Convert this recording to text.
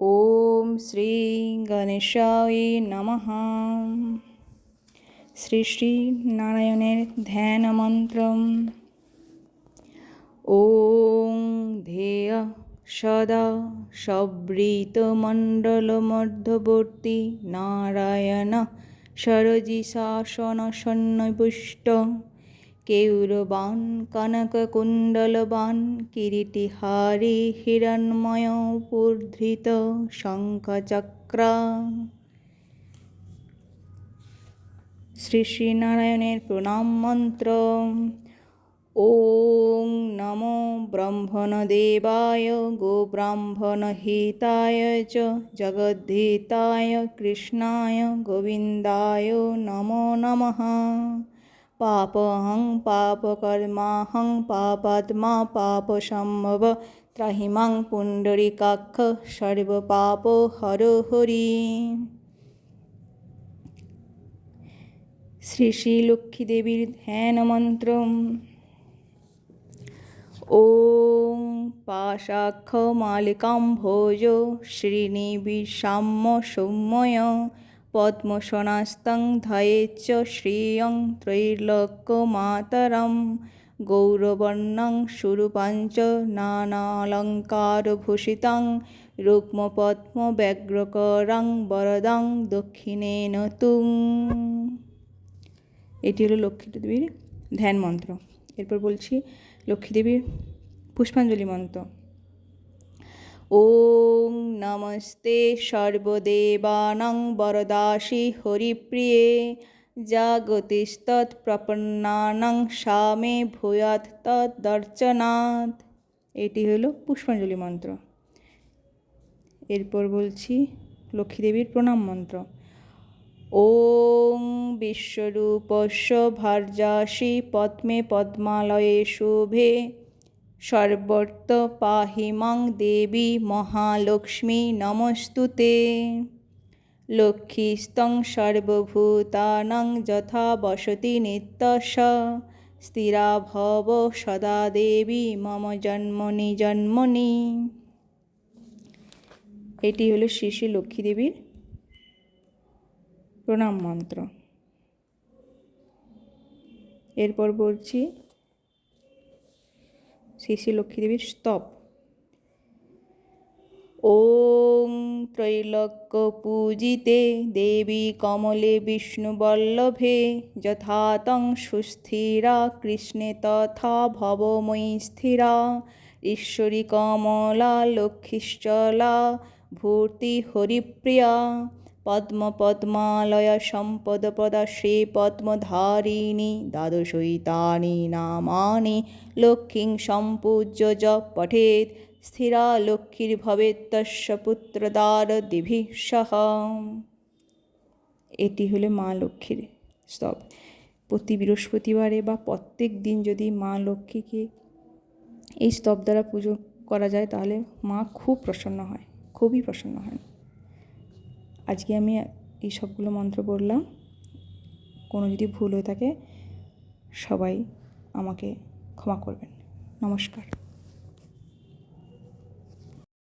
ॐ শ্রী নমঃ শ্রী শ্রী নারায়ণের ধ্যান মন্ত্রম ॐ ধেয় সদা সবৃতমণ্ডলমধ্যবর্তী নারায়ণ সরজি শাসন সন্নিবিষ্ট কেউরবান, কনককুণ্ডলবান, কিরিটিহারি হিরণ্ময় পুর্ধৃত শঙ্খচক্রা। শ্রী শ্রীনারায়ণের প্রণাম মন্ত্র। ওং নম ব্রহ্মণ দেবায় গোব্রাহ্মণ হিতায় চ, জগদ্ধিতায়, কৃষ্ণায়, গোবিন্দায় নমো নমঃ। पापहं पापकर्माहं पापात्मा पापसम्भव त्राहिमां पुण्डरीकाक्ष सर्वपापहरो হরি শ্রী শ্রী লক্ষ্মী দেবীর ধ্যান মন্ত্র ॐ पाशाखमालिकां भोज श्रीनिविषाम्य सौम्य পদ্মসনাস্তং ধয়েচ শ্রিয়ং ত্রৈলোক্যমাতরম গৌরবর্ণং সুরূপাঞ্চ রুক্মপদ্ম রুক্মপদ্মব্যগ্রকরং বরদং দক্ষিণে নতুং এটি হলো লক্ষ্মীদেবীর ধ্যান মন্ত্র। এরপর বলছি লক্ষ্মীদেবীর পুষ্পাঞ্জলি মন্ত্র। ও নমস্তে সর্বদেবানং বরদাসী হরিপ্রিয়ে। জাগতিস্তৎপ্রপন্নানং সামে ভূয়াত তদ্দর্চনাথ এটি হলো পুষ্পাঞ্জলি মন্ত্র। এরপর বলছি লক্ষ্মীদেবীর প্রণাম মন্ত্র। ওং বিশ্বরূপস্য ভার্যাসী পদ্মে পদ্মালয়ে শুভে। সর্বত্র পাহিমাং দেবী মহালক্ষ্মী নমস্তুতে লক্ষ্মীস্তং সর্বভূতানং যথা বসতি নিত্যস স্থিরা ভব সদা দেবী মম জন্মনি জন্মনি। এটি হলো শ্রী শ্রী লক্ষ্মীদেবীর প্রণাম মন্ত্র। এরপর বলছি শ্রী শ্রী লক্ষ্মীদেবীর স্তব। ওং ত্রৈলোক্য পূজিতে দেবী কমলে বিষ্ণুবল্লভে যথাতং সুস্থিরা কৃষ্ণে তথা ভবময়ী স্থিরা, ঈশ্বরী কমলা লক্ষ্মীশ্চলা, ভূর্তি হরিপ্রিয়া। পদ্ম পদ্মালয় সম্পদপদা শ্রী পদ্মধারিণী দ্বাদশৈতানি নামানি লক্ষ্মীং সম্পূজ্য য পঠেৎ স্থিরা লক্ষ্মীর ভবেত্তস্য পুত্রদার দিভি সহ এটি হলো মা লক্ষ্মীর স্তব। প্রতি বৃহস্পতিবারে বা প্রত্যেক দিন যদি মা লক্ষ্মীকে এই স্তব দ্বারা পুজো করা যায়, তাহলে মা খুব প্রসন্ন হয়, খুবই প্রসন্ন হয় আজকে আমি এই সবগুলো মন্ত্র পড়লাম। কোনো যদি ভুল হয়ে থাকে, সবাই আমাকে ক্ষমা করবেন। নমস্কার।